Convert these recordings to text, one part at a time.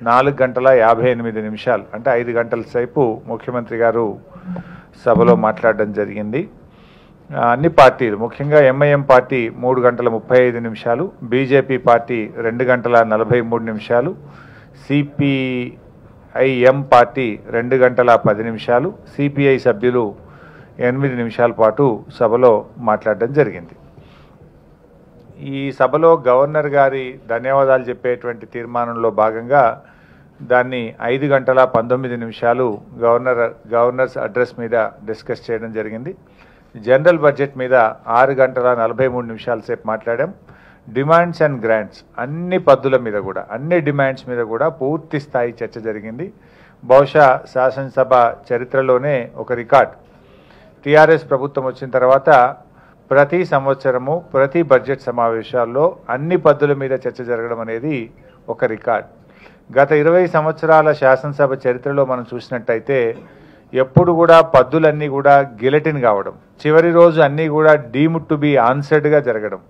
నాలుగు గంటల యాభై ఎనిమిది నిమిషాలు అంటే ఐదు గంటల సేపు ముఖ్యమంత్రి గారు సభలో మాట్లాడడం జరిగింది. అన్ని పార్టీలు ముఖ్యంగా ఎంఐఎం పార్టీ మూడు గంటల ముప్పై ఐదు నిమిషాలు బీజేపీ పార్టీ రెండు గంటల నలభై మూడు నిమిషాలు సిపిఐఎం పార్టీ రెండు గంటల పది నిమిషాలు సిపిఐ సభ్యులు ఎనిమిది నిమిషాల పాటు సభలో మాట్లాడడం జరిగింది. ఈ సభలో గవర్నర్ గారి ధన్యవాదాలు చెప్పేటువంటి తీర్మానంలో భాగంగా దాన్ని ఐదు గంటల పంతొమ్మిది నిమిషాలు గవర్నర్ గవర్నర్స్ అడ్రస్ మీద డిస్కస్ చేయడం జరిగింది. జనరల్ బడ్జెట్ మీద ఆరు గంటల నలభై మూడు నిమిషాల సేపు మాట్లాడాం. డిమాండ్స్ అండ్ గ్రాంట్స్ అన్ని పద్దుల మీద కూడా అన్ని డిమాండ్స్ మీద కూడా పూర్తి స్థాయి చర్చ జరిగింది. బహుశా శాసనసభ చరిత్రలోనే ఒక రికార్డ్ టీఆర్ఎస్ ప్రభుత్వం వచ్చిన తర్వాత ప్రతి సంవత్సరము ప్రతి బడ్జెట్ సమావేశాల్లో అన్ని పద్దుల మీద చర్చ జరగడం అనేది ఒక రికార్డ్. గత ఇరవై సంవత్సరాల శాసనసభ చరిత్రలో మనం చూసినట్టయితే ఎప్పుడు కూడా పద్దులన్నీ కూడా గిలెటిన్ కావడం చివరి రోజు అన్నీ కూడా డీమ్ టు బి ఆన్సర్డ్గా జరగడం.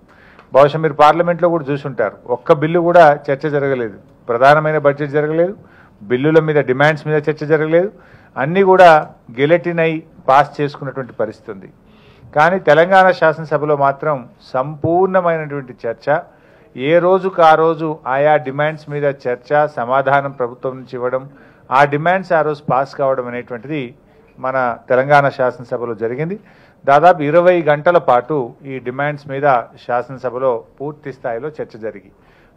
బహుశా మీరు పార్లమెంట్లో కూడా చూసుంటారు ఒక్క బిల్లు కూడా చర్చ జరగలేదు. ప్రధానమైన బడ్జెట్ జరగలేదు బిల్లుల మీద డిమాండ్స్ మీద చర్చ జరగలేదు అన్నీ కూడా గిలెటిన్ అయి పాస్ చేసుకున్నటువంటి పరిస్థితి ఉంది. కానీ తెలంగాణ శాసనసభలో మాత్రం సంపూర్ణమైనటువంటి చర్చ ఏ రోజుకు ఆ రోజు ఆయా డిమాండ్స్ మీద చర్చ సమాధానం ప్రభుత్వం నుంచి ఇవ్వడం ఆ డిమాండ్స్ ఆ రోజు పాస్ కావడం అనేటువంటిది మన తెలంగాణ శాసనసభలో జరిగింది. దాదాపు ఇరవై గంటల పాటు ఈ డిమాండ్స్ మీద శాసనసభలో పూర్తి స్థాయిలో చర్చ జరిగి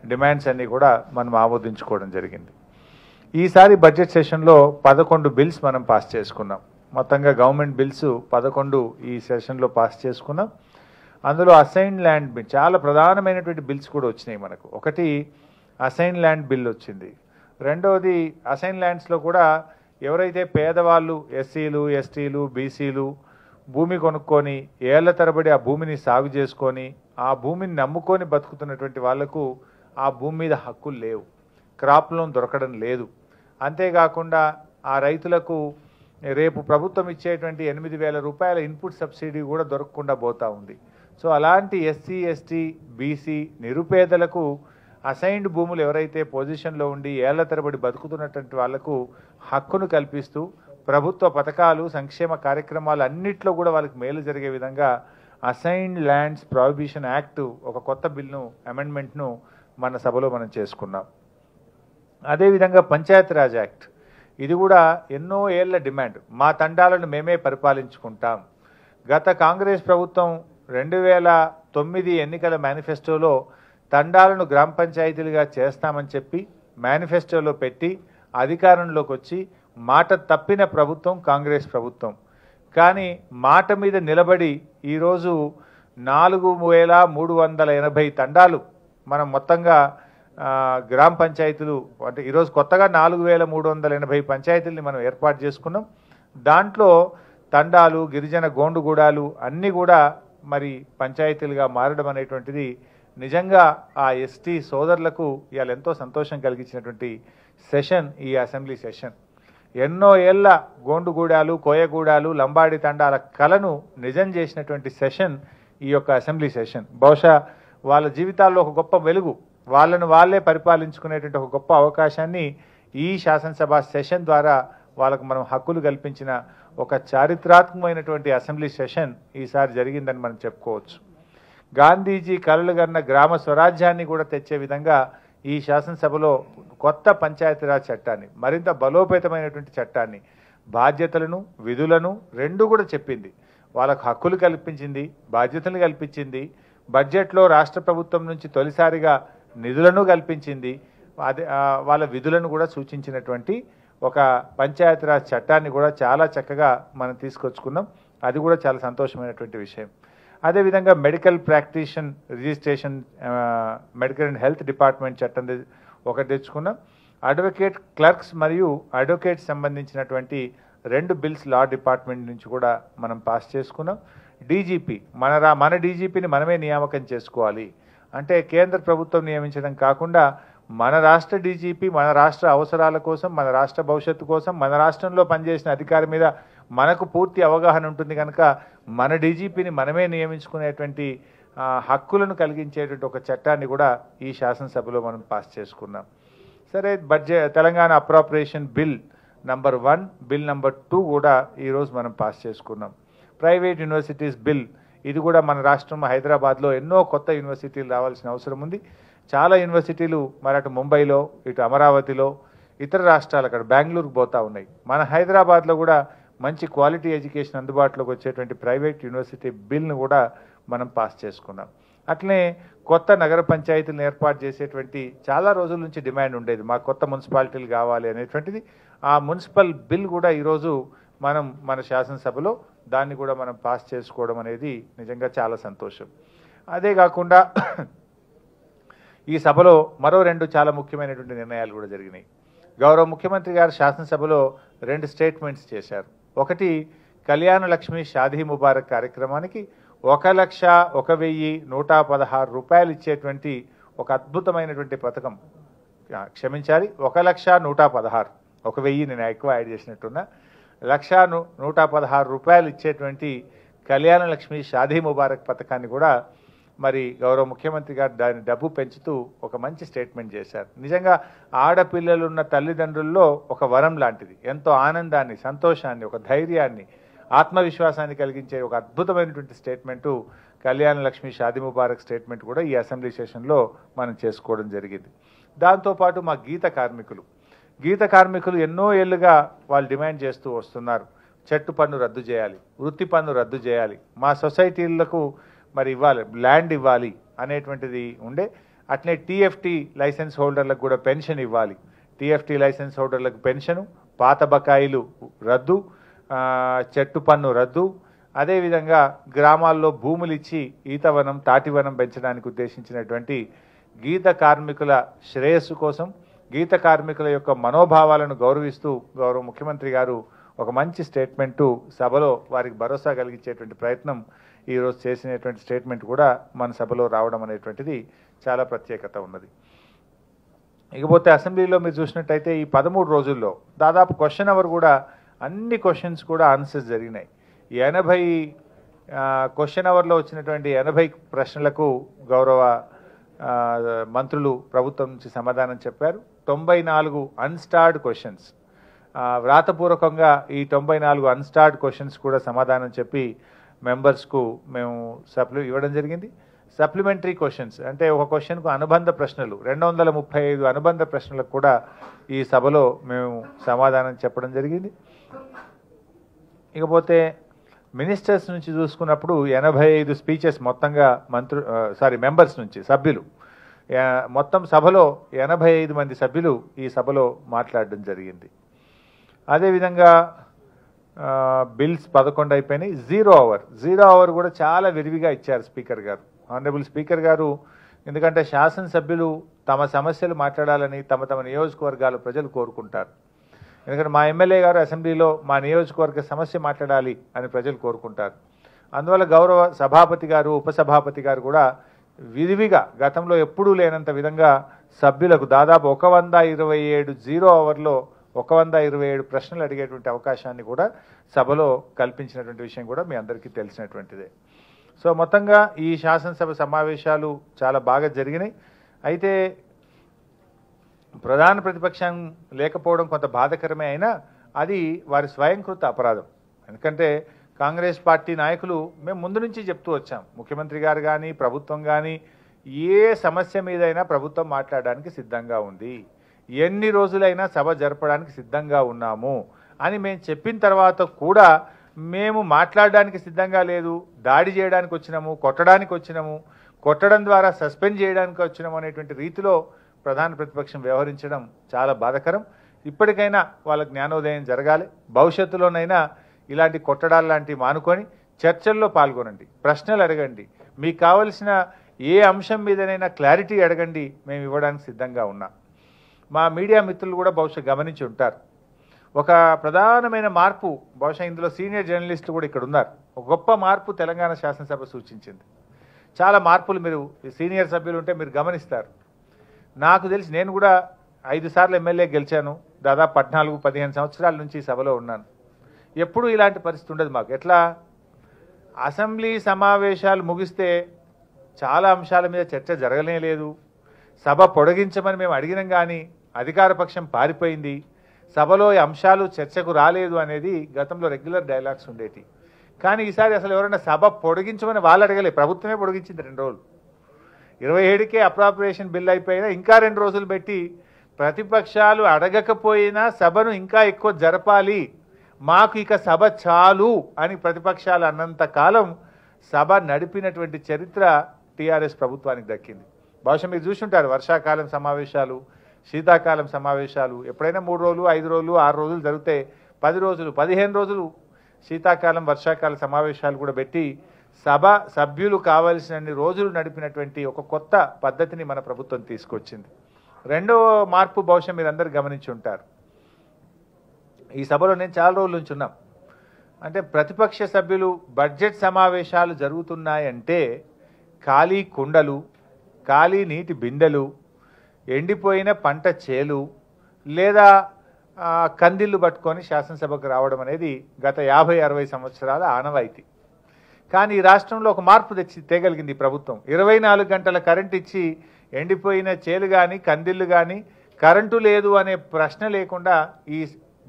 డిమాండ్స్ అన్నీ కూడా మనం ఆమోదించుకోవడం జరిగింది. ఈసారి బడ్జెట్ సెషన్లో పదకొండు బిల్స్ మనం పాస్ చేసుకున్నాం. మొత్తంగా గవర్నమెంట్ బిల్స్ పదకొండు ఈ సెషన్లో పాస్ చేసుకున్నాం. అందులో అసైన్ ల్యాండ్ బిల్ చాలా ప్రధానమైనటువంటి బిల్స్ కూడా వచ్చినాయి మనకు. ఒకటి అసైన్ ల్యాండ్ బిల్ వచ్చింది. రెండవది అసైన్ ల్యాండ్స్లో కూడా ఎవరైతే పేదవాళ్ళు ఎస్సీలు ఎస్టీలు బీసీలు భూమి కొనుక్కొని ఏళ్ళ తరబడి ఆ భూమిని సాగు చేసుకొని ఆ భూమిని నమ్ముకొని బతుకుతున్నటువంటి వాళ్ళకు ఆ భూమి మీద హక్కులు లేవు. క్రాప్ లోన్ దొరకడం లేదు. అంతేకాకుండా ఆ రైతులకు రేపు ప్రభుత్వం ఇచ్చేటువంటి ఎనిమిది వేల రూపాయల ఇన్పుట్ సబ్సిడీ కూడా దొరకకుండా పోతా ఉంది. సో అలాంటి ఎస్సీ ఎస్టీ బీసీ నిరుపేదలకు అసైన్డ్ భూములు ఎవరైతే పొజిషన్లో ఉండి ఏళ్ళ తరబడి బతుకుతున్నటువంటి వాళ్ళకు హక్కును కల్పిస్తూ ప్రభుత్వ పథకాలు సంక్షేమ కార్యక్రమాలు అన్నిట్లో కూడా వాళ్ళకి మేలు జరిగే విధంగా అసైన్డ్ ల్యాండ్స్ ప్రాహిబిషన్ యాక్ట్ ఒక కొత్త బిల్ను అమెండ్మెంట్ను మన సభలో మనం చేసుకున్నాం. అదేవిధంగా పంచాయతీరాజ్ యాక్ట్. ఇది కూడా ఎన్నో ఏళ్ళ డిమాండ్. మా తండాలను మేమే పరిపాలించుకుంటాం. గత కాంగ్రెస్ ప్రభుత్వం రెండు వేల తొమ్మిది ఎన్నికల మేనిఫెస్టోలో తండాలను గ్రామ పంచాయతీలుగా చేస్తామని చెప్పి మేనిఫెస్టోలో పెట్టి అధికారంలోకి వచ్చి మాట తప్పిన ప్రభుత్వం కాంగ్రెస్ ప్రభుత్వం. కానీ మాట మీద నిలబడి ఈరోజు నాలుగు వేల మూడు వందల ఎనభై తండాలు మనం మొత్తంగా గ్రామ పంచాయతీలు అంటే ఈరోజు కొత్తగా నాలుగు వేల మూడు వందల ఎనభై పంచాయతీలని మనం ఏర్పాటు చేసుకున్నాం. దాంట్లో తండాలు గిరిజన గోండుగూడాలు అన్నీ కూడా మరి పంచాయతీలుగా మారడం అనేటువంటిది నిజంగా ఆ ఎస్టీ సోదరులకు ఇవాళ ఎంతో సంతోషం కలిగించినటువంటి సెషన్ ఈ అసెంబ్లీ సెషన్. ఎన్నో ఏళ్ళ గోండుగూడాలు కోయగూడాలు లంబాడి తండాల కలను నిజం చేసినటువంటి సెషన్ ఈ యొక్క అసెంబ్లీ సెషన్. బహుశా వాళ్ళ జీవితాల్లో ఒక గొప్ప వెలుగు వాళ్ళను వాళ్ళే పరిపాలించుకునేటువంటి ఒక గొప్ప అవకాశాన్ని ఈ శాసనసభ సెషన్ ద్వారా వాళ్ళకు మనం హక్కులు కల్పించిన ఒక చారిత్రాత్మకమైనటువంటి అసెంబ్లీ సెషన్ ఈసారి జరిగిందని మనం చెప్పుకోవచ్చు. గాంధీజీ కలలు గన్న గ్రామ స్వరాజ్యాన్ని కూడా తెచ్చే విధంగా ఈ శాసనసభలో కొత్త పంచాయతీరాజ్ చట్టాన్ని మరింత బలోపేతమైనటువంటి చట్టాన్ని బాధ్యతలను విధులను రెండు కూడా చెప్పింది. వాళ్ళకు హక్కులు కల్పించింది బాధ్యతలు కల్పించింది. బడ్జెట్లో రాష్ట్ర ప్రభుత్వం నుంచి తొలిసారిగా నిధులను కల్పించింది. అదే వాళ్ళ విధులను కూడా సూచించినటువంటి ఒక పంచాయతీరాజ్ చట్టాన్ని కూడా చాలా చక్కగా మనం తీసుకొచ్చుకున్నాం. అది కూడా చాలా సంతోషమైనటువంటి విషయం. అదేవిధంగా medical practitioner registration medical and health department చట్టం ఒకటి తెచ్చుకున్నాం. అడ్వకేట్ క్లర్క్స్ మరియు అడ్వకేట్ సంబంధించినటువంటి రెండు బిల్స్ లా డిపార్ట్మెంట్ నుంచి కూడా మనం పాస్ చేసుకున్నాం. డీజీపీ మన రా మన డీజీపీని మనమే నియామకం చేసుకోవాలి. అంటే కేంద్ర ప్రభుత్వం నియమించడం కాకుండా మన రాష్ట్ర డీజీపీ మన రాష్ట్ర అవసరాల కోసం మన రాష్ట్ర భవిష్యత్తు కోసం మన రాష్ట్రంలో పనిచేసిన అధికారి మీద మనకు పూర్తి అవగాహన ఉంటుంది కనుక మన డీజీపీని మనమే నియమించుకునేటువంటి హక్కులను కలిగించేటువంటి ఒక చట్టాన్ని కూడా ఈ శాసనసభలో మనం పాస్ చేసుకున్నాం. సరే budget Telangana appropriation bill number one bill number two కూడా ఈరోజు మనం పాస్ చేసుకున్నాం. ప్రైవేట్ యూనివర్సిటీస్ బిల్ ఇది కూడా మన రాష్ట్రం హైదరాబాద్లో ఎన్నో కొత్త యూనివర్సిటీలు రావాల్సిన అవసరం ఉంది. చాలా యూనివర్సిటీలు మరి అటు ముంబైలో ఇటు అమరావతిలో ఇతర రాష్ట్రాలు అక్కడ బెంగళూరుకు పోతా ఉన్నాయి. మన హైదరాబాద్లో కూడా మంచి క్వాలిటీ ఎడ్యుకేషన్ అందుబాటులోకి వచ్చేటువంటి ప్రైవేట్ యూనివర్సిటీ బిల్ను కూడా మనం పాస్ చేసుకున్నాం. అట్లనే కొత్త నగర పంచాయతీలను ఏర్పాటు చేసేటువంటి చాలా రోజుల నుంచి డిమాండ్ ఉండేది. మా కొత్త మున్సిపాలిటీలు కావాలి అనేటువంటిది. ఆ మున్సిపల్ బిల్ కూడా ఈరోజు మనం మన శాసనసభలో దాన్ని కూడా మనం పాస్ చేసుకోవడం అనేది నిజంగా చాలా సంతోషం. అదే కాకుండా ఈ సభలో మరో రెండు చాలా ముఖ్యమైనటువంటి నిర్ణయాలు కూడా జరిగినాయి. గౌరవ ముఖ్యమంత్రి గారు శాసనసభలో రెండు స్టేట్మెంట్స్ చేశారు. ఒకటి కళ్యాణ లక్ష్మి షాదీ ముబారక్ కార్యక్రమానికి ఒక లక్ష ఒక వెయ్యి నూట పదహారు రూపాయలు ఇచ్చేటువంటి ఒక అద్భుతమైనటువంటి పథకం క్షమించాలి ఒక లక్ష నూట పదహారు ఒక వెయ్యి నేను ఎక్కువ యాడ్ చేసినట్టున్నా. లక్ష నూట పదహారు రూపాయలు ఇచ్చేటువంటి కళ్యాణ లక్ష్మి షాదీ ముబారక్ పథకాన్ని కూడా మరి గౌరవ ముఖ్యమంత్రి గారు దాని డబ్బు పెంచుతూ ఒక మంచి స్టేట్మెంట్ చేశారు. నిజంగా ఆడపిల్లలున్న తల్లిదండ్రుల్లో ఒక వరం లాంటిది. ఎంతో ఆనందాన్ని సంతోషాన్ని ఒక ధైర్యాన్ని ఆత్మవిశ్వాసాన్ని కలిగించే ఒక అద్భుతమైనటువంటి స్టేట్మెంటు కళ్యాణ లక్ష్మి షాదీ ముబారక్ స్టేట్మెంట్ కూడా ఈ అసెంబ్లీ సెషన్లో మనం చేసుకోవడం జరిగింది. దాంతోపాటు మా గీత కార్మికులు. గీత కార్మికులు ఎన్నో ఏళ్ళుగా వాళ్ళు డిమాండ్ చేస్తూ వస్తున్నారు. చెట్టు పన్ను రద్దు చేయాలి వృత్తి పన్ను రద్దు చేయాలి మా సొసైటీలకు మరి ఇవ్వాలి ల్యాండ్ ఇవ్వాలి అనేటువంటిది ఉండే అట్లే టీఎఫ్టీ లైసెన్స్ హోల్డర్లకు కూడా పెన్షన్ ఇవ్వాలి. టీఎఫ్టీ లైసెన్స్ హోల్డర్లకు పెన్షను పాత బకాయిలు రద్దు చెట్టు పన్ను రద్దు అదేవిధంగా గ్రామాల్లో భూములు ఇచ్చి ఈతవనం తాటివనం పెంచడానికి ఉద్దేశించినటువంటి గీత కార్మికుల శ్రేయస్సు కోసం గీత కార్మికుల యొక్క మనోభావాలను గౌరవిస్తూ గౌరవ ముఖ్యమంత్రి గారు ఒక మంచి స్టేట్మెంటు సభలో వారికి భరోసా కలిగించేటువంటి ప్రయత్నం ఈరోజు చేసినటువంటి స్టేట్మెంట్ కూడా మన సభలో రావడం అనేటువంటిది చాలా ప్రత్యేకత ఉన్నది. ఇకపోతే అసెంబ్లీలో మీరు చూసినట్టయితే ఈ పదమూడు రోజుల్లో దాదాపు క్వశ్చన్ అవర్ కూడా అన్ని క్వశ్చన్స్ కూడా ఆన్సర్స్ జరిగినాయి. ఎనభై క్వశ్చన్ అవర్లో వచ్చినటువంటి ఎనభై ప్రశ్నలకు గౌరవ మంత్రులు ప్రభుత్వం నుంచి సమాధానం చెప్పారు. తొంభై నాలుగు అన్స్టార్డ్ క్వశ్చన్స్. వ్రాతపూర్వకంగా ఈ తొంభై నాలుగు అన్స్టార్డ్ క్వశ్చన్స్ కూడా సమాధానం చెప్పి మెంబర్స్కు మేము సప్లి ఇవ్వడం జరిగింది. సప్లిమెంటరీ క్వశ్చన్స్ అంటే ఒక క్వశ్చన్కు అనుబంధ ప్రశ్నలు రెండు వందల ముప్పై ఐదు అనుబంధ ప్రశ్నలకు కూడా ఈ సభలో మేము సమాధానం చెప్పడం జరిగింది. ఇకపోతే మినిస్టర్స్ నుంచి చూసుకున్నప్పుడు ఎనభై ఐదు స్పీచెస్ మొత్తంగా మంత్రు సారీ మెంబర్స్ నుంచి సభ్యులు. మొత్తం సభలో ఎనభై ఐదు మంది సభ్యులు ఈ సభలో మాట్లాడడం జరిగింది. అదేవిధంగా బిల్స్ పదకొండు అయిపోయినాయి. Zero hour. జీరో అవర్ కూడా చాలా విరివిగా ఇచ్చారు స్పీకర్ గారు. ఆనరబుల్ స్పీకర్ గారు ఎందుకంటే శాసనసభ్యులు తమ సమస్యలు మాట్లాడాలని తమ తమ నియోజకవర్గాల ప్రజలు కోరుకుంటారు. ఎందుకంటే మా ఎమ్మెల్యే గారు అసెంబ్లీలో మా నియోజకవర్గ సమస్య మాట్లాడాలి అని ప్రజలు కోరుకుంటారు. అందువల్ల గౌరవ సభాపతి గారు ఉపసభాపతి గారు కూడా విరివిగా గతంలో ఎప్పుడూ లేనంత విధంగా సభ్యులకు దాదాపు ఒక వంద ఇరవై ఏడు జీరో అవర్లో ఒక వంద ఇరవై ఏడు ప్రశ్నలు అడిగేటువంటి అవకాశాన్ని కూడా సభలో కల్పించినటువంటి విషయం కూడా మీ అందరికీ తెలిసినటువంటిదే. సో మొత్తంగా ఈ శాసనసభ సమావేశాలు చాలా బాగా జరిగినాయి. అయితే ప్రధాన ప్రతిపక్షం లేకపోవడం కొంత బాధకరమే అయినా అది వారి స్వయంకృత అపరాధం. ఎందుకంటే కాంగ్రెస్ పార్టీ నాయకులు మేము ముందు నుంచి చెప్తూ వచ్చాం. ముఖ్యమంత్రి గారు కానీ ప్రభుత్వం కానీ ఏ సమస్య మీదైనా ప్రభుత్వం మాట్లాడడానికి సిద్ధంగా ఉంది. ఎన్ని రోజులైనా సభ జరపడానికి సిద్ధంగా ఉన్నాము అని మేము చెప్పిన తర్వాత కూడా మేము మాట్లాడడానికి సిద్ధంగా లేదు. దాడి చేయడానికి వచ్చినాము కొట్టడానికి వచ్చినాము కొట్టడం ద్వారా సస్పెండ్ చేయడానికి వచ్చినాము అనేటువంటి రీతిలో ప్రధాన ప్రతిపక్షం వ్యవహరించడం చాలా బాధకరం. ఇప్పటికైనా వాళ్ళ జ్ఞానోదయం జరగాలి. భవిష్యత్తులోనైనా ఇలాంటి కొట్టడాలు లాంటివి మానుకొని చర్చల్లో పాల్గొనండి. ప్రశ్నలు అడగండి. మీకు కావలసిన ఏ అంశం మీదనైనా క్లారిటీ అడగండి. మేము ఇవ్వడానికి సిద్ధంగా ఉన్నాం. మా మీడియా మిత్రులు కూడా బహుశా గమనించి ఉంటారు. ఒక ప్రధానమైన మార్పు బహుశా ఇందులో సీనియర్ జర్నలిస్టులు కూడా ఇక్కడ ఉన్నారు. ఒక గొప్ప మార్పు తెలంగాణ శాసనసభ సూచించింది. చాలా మార్పులు మీరు సీనియర్ సభ్యులు ఉంటే మీరు గమనిస్తారు. నాకు తెలిసి నేను కూడా ఐదు సార్లు ఎమ్మెల్యే గెలిచాను. దాదాపు పద్నాలుగు పదిహేను సంవత్సరాల నుంచి సభలో ఉన్నాను. ఎప్పుడు ఇలాంటి పరిస్థితి ఉండదు మాకు. ఎట్లా? అసెంబ్లీ సమావేశాలు ముగిస్తే చాలా అంశాల మీద చర్చ జరగనే లేదు. సభ పొడిగించమని మేము అడిగినాం కానీ అధికార పక్షం పారిపోయింది. సభలో ఈ అంశాలు చర్చకు రాలేదు అనేది గతంలో రెగ్యులర్ డైలాగ్స్ ఉండేటి. కానీ ఈసారి అసలు ఎవరైనా సభ పొడిగించమని వాళ్ళు అడగలే. ప్రభుత్వమే పొడిగించింది రెండు రోజులు. ఇరవై ఏడుకే అప్రాపరేషన్ బిల్ అయిపోయినా ఇంకా రెండు రోజులు పెట్టి ప్రతిపక్షాలు అడగకపోయినా సభను ఇంకా ఎక్కువ జరపాలి. మాకు ఇక సభ చాలు అని ప్రతిపక్షాలు అన్నంత కాలం సభ నడిపినటువంటి చరిత్ర టీఆర్ఎస్ ప్రభుత్వానికి దక్కింది. బహుశా మీరు చూసుంటారు వర్షాకాలం సమావేశాలు శీతాకాలం సమావేశాలు ఎప్పుడైనా మూడు రోజులు ఐదు రోజులు ఆరు రోజులు జరిగితే పది రోజులు పదిహేను రోజులు శీతాకాలం వర్షాకాల సమావేశాలు కూడా పెట్టి సభ సభ్యులు కావలసినన్ని రోజులు నడిపినటువంటి ఒక కొత్త పద్ధతిని మన ప్రభుత్వం తీసుకొచ్చింది. రెండో మార్పు బహుశా మీరందరూ గమనించి ఉంటారు. ఈ సభలో నేను చాలా రోజుల నుంచి ఉన్నాం. అంటే ప్రతిపక్ష సభ్యులు బడ్జెట్ సమావేశాలు జరుగుతున్నాయంటే ఖాళీ కుండలు ఖాళీ నీటి బిందెలు ఎండిపోయిన పంట చేలు లేదా కందిళ్ళు పట్టుకొని శాసనసభకు రావడం అనేది గత యాభై అరవై సంవత్సరాల ఆనవాయితీ. కానీ ఈ రాష్ట్రంలో ఒక మార్పు తెచ్చి తేగలిగింది ప్రభుత్వం. ఇరవై నాలుగు గంటల కరెంట్ ఇచ్చి ఎండిపోయిన చేలు కానీ కందిళ్ళు కానీ కరెంటు లేదు అనే ప్రశ్న లేకుండా ఈ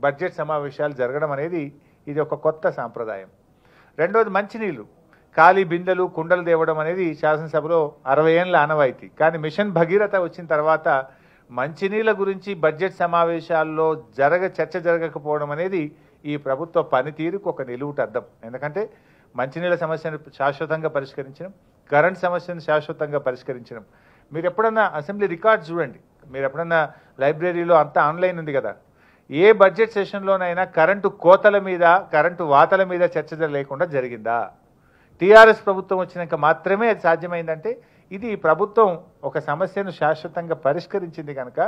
బడ్జెట్ సమావేశాలు జరగడం అనేది ఇది ఒక కొత్త సాంప్రదాయం. రెండవది మంచినీళ్ళు. ఖాళీ బిందెలు కుండలు తేవడం అనేది శాసనసభలో అరవై ఏళ్ళ ఆనవాయితీ. కానీ మిషన్ భగీరథ వచ్చిన తర్వాత మంచినీళ్ళ గురించి బడ్జెట్ సమావేశాల్లో జరగ చర్చ జరగకపోవడం అనేది ఈ ప్రభుత్వ పనితీరుకు ఒక నిలువుట అర్థం ఎందుకంటే మంచినీళ్ళ సమస్యను శాశ్వతంగా పరిష్కరించడం కరెంట్ సమస్యను శాశ్వతంగా పరిష్కరించడం. మీరు ఎప్పుడన్నా అసెంబ్లీ రికార్డ్ చూడండి. మీరు ఎప్పుడన్నా లైబ్రరీలో అంతా ఆన్లైన్ ఉంది కదా. ఏ బడ్జెట్ సెషన్లోనైనా కరెంటు కోతల మీద కరెంటు వాతల మీద చర్చ లేకుండా జరిగిందా? టీఆర్ఎస్ ప్రభుత్వం వచ్చినాక మాత్రమే అది సాధ్యమైందంటే ఇది ప్రభుత్వం ఒక సమస్యను శాశ్వతంగా పరిష్కరించింది కనుక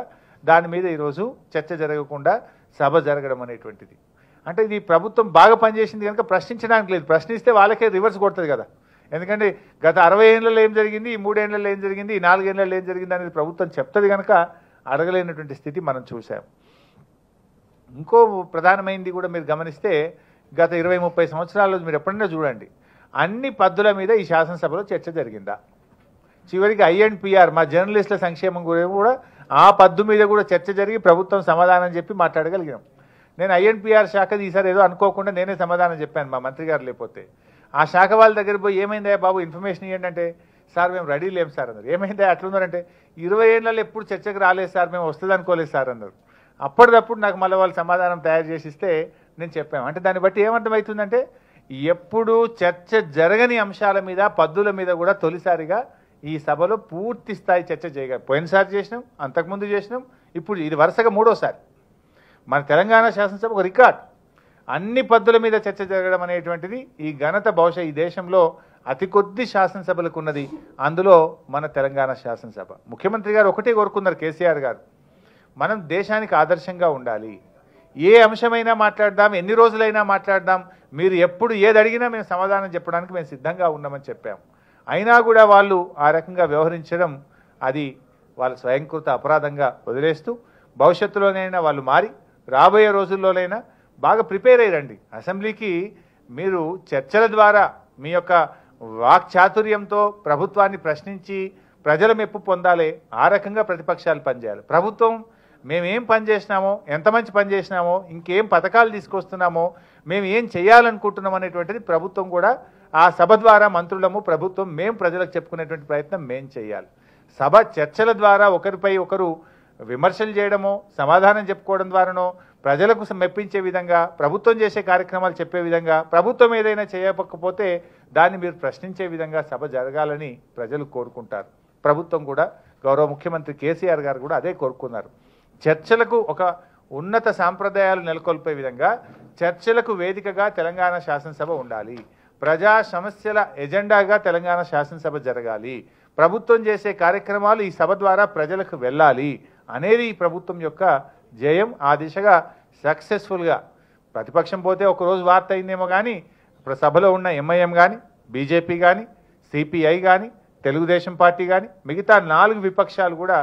దాని మీద ఈరోజు చర్చ జరగకుండా సభ జరగడం అనేటువంటిది. అంటే ఇది ప్రభుత్వం బాగా పనిచేసింది కనుక ప్రశ్నించడానికి లేదు. ప్రశ్నిస్తే వాళ్ళకే రివర్స్ కొడుతుంది కదా. ఎందుకంటే గత అరవై ఏళ్ళలో ఏం జరిగింది ఈ మూడేళ్ళలో ఏం జరిగింది ఈ నాలుగేళ్ళలో ఏం జరిగింది అనేది ప్రభుత్వం చెప్తుంది కనుక అడగలేనటువంటి స్థితి మనం చూసాం ఇంకో ప్రధానమైనది కూడా మీరు గమనిస్తే గత ఇరవై ముప్పై సంవత్సరాల్లో మీరు ఎప్పుడైనా చూడండి అన్ని పద్దుల మీద ఈ శాసనసభలో చర్చ జరిగిందా? చివరికి ఐఎన్పిఆర్ మా జర్నలిస్టుల సంక్షేమం గురించి కూడా ఆ పద్దు మీద కూడా చర్చ జరిగి ప్రభుత్వం సమాధానం చెప్పి మాట్లాడగలిగినాం. నేను ఐఎన్పిఆర్ శాఖది ఈసారి ఏదో అనుకోకుండా నేనే సమాధానం చెప్పాను మా మంత్రి గారు లేకపోతే. ఆ శాఖ వాళ్ళ దగ్గర పోయి ఏమైందా బాబు ఇన్ఫర్మేషన్ ఇవ్వండి అంటే సార్ మేము రెడీ లేము సార్ అన్నారు. ఏమైందా అట్లున్నారంటే ఇరవై ఏళ్ళలో ఎప్పుడు చర్చకు రాలేదు సార్ మేము వస్తుంది అనుకోలేదు సార్ అన్నారు. అప్పటిదప్పుడు నాకు మళ్ళీ వాళ్ళు సమాధానం తయారు చేసి ఇస్తే నేను చెప్పాము అంటే దాన్ని బట్టి ఏమర్థమవుతుందంటే ఎప్పుడు చర్చ జరగని అంశాల మీద పద్దుల మీద కూడా తొలిసారిగా ఈ సభలో పూర్తి స్థాయి చర్చ చేయగల పోయినసారి చేసినాం అంతకుముందు చేసినాం ఇప్పుడు ఇది వరుసగా మూడోసారి. మన తెలంగాణ శాసనసభ ఒక రికార్డ్. అన్ని పద్దుల మీద చర్చ జరగడం అనేటువంటిది ఈ ఘనత బహుశా ఈ దేశంలో అతి కొద్ది శాసనసభలకు ఉన్నది. అందులో మన తెలంగాణ శాసనసభ. ముఖ్యమంత్రి గారు ఒకటే కోరుకున్నారు కేసీఆర్ గారు. మనం దేశానికి ఆదర్శంగా ఉండాలి. ఏ అంశమైనా మాట్లాడదాం ఎన్ని రోజులైనా మాట్లాడదాం. మీరు ఎప్పుడు ఏది అడిగినా మేము సమాధానం చెప్పడానికి మేము సిద్ధంగా ఉన్నామని చెప్పాం. అయినా కూడా వాళ్ళు ఆ రకంగా వ్యవహరించడం అది వాళ్ళ స్వయంకృత అపరాధంగా వదిలేస్తూ భవిష్యత్తులోనైనా వాళ్ళు మారి రాబోయే రోజుల్లోనైనా బాగా ప్రిపేర్ అయ్యండి. అసెంబ్లీకి మీరు చర్చల ద్వారా మీ యొక్క వాక్చాతుర్యంతో ప్రభుత్వాన్ని ప్రశ్నించి ప్రజల మెప్పు పొందాలి ఆ రకంగా ప్రతిపక్షాలు పనిచేయాలి. ప్రభుత్వం మేమేం పని చేసినామో ఎంత మంచి పని చేసినామో ఇంకేం పథకాలు తీసుకొస్తున్నామో మేము ఏం చేయాలనుకుంటున్నాం అనేటువంటిది ప్రభుత్వం కూడా ఆ సభ ద్వారా మంత్రులము ప్రభుత్వం మేము ప్రజలకు చెప్పుకునేటువంటి ప్రయత్నం మేం చేయాలి. సభ చర్చల ద్వారా ఒకరిపై ఒకరు విమర్శలు చేయడమో సమాధానం చెప్పుకోవడం ద్వారానో ప్రజలకు మెప్పించే విధంగా ప్రభుత్వం చేసే కార్యక్రమాలు చెప్పే విధంగా ప్రభుత్వం ఏదైనా చేయకపోతే దాన్ని మీరు ప్రశ్నించే విధంగా సభ జరగాలని ప్రజలు కోరుకుంటారు. ప్రభుత్వం కూడా గౌరవ ముఖ్యమంత్రి కేసీఆర్ గారు కూడా అదే కోరుకున్నారు. చర్చలకు ఒక ఉన్నత సాంప్రదాయాలు నెలకొల్పే విధంగా చర్చలకు వేదికగా తెలంగాణ శాసనసభ ఉండాలి. ప్రజా సమస్యల ఎజెండాగా తెలంగాణ శాసనసభ జరగాలి. ప్రభుత్వం చేసే కార్యక్రమాలు ఈ సభ ద్వారా ప్రజలకు వెళ్ళాలి అనేది ఈ ప్రభుత్వం యొక్క జయం ఆ దిశగా సక్సెస్ఫుల్గా ప్రతిపక్షం పోతే ఒకరోజు వార్త అయిందేమో కానీ ఇప్పుడు సభలో ఉన్న ఎంఐఎం కానీ బీజేపీ కానీ సిపిఐ కానీ తెలుగుదేశం పార్టీ కానీ మిగతా నాలుగు విపక్షాలు కూడా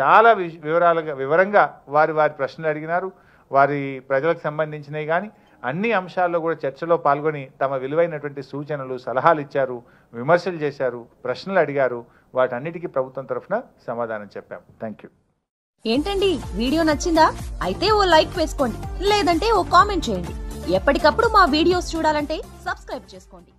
చాలా వి- వివరాలుగా వివరంగా వారి వారి ప్రశ్నలు అడిగినారు. వారి ప్రజలకు సంబంధించినవి కానీ అన్ని అంశాల్లో కూడా చర్చలో పాల్గొని తమ విలువైనటువంటి సూచనలు సలహాలు ఇచ్చారు విమర్శలు చేశారు ప్రశ్నలు అడిగారు. వాటన్నిటికీ ప్రభుత్వం తరఫున సమాధానం చెప్పాం. థ్యాంక్ యూ ఏంటండి? వీడియో నచ్చిందా? అయితే ఓ లైక్ వేసుకోండి. లేదంటే ఓ కామెంట్ చేయండి. ఎప్పటికప్పుడు మా వీడియోస్ చూడాలంటే సబ్స్క్రైబ్ చేసుకోండి.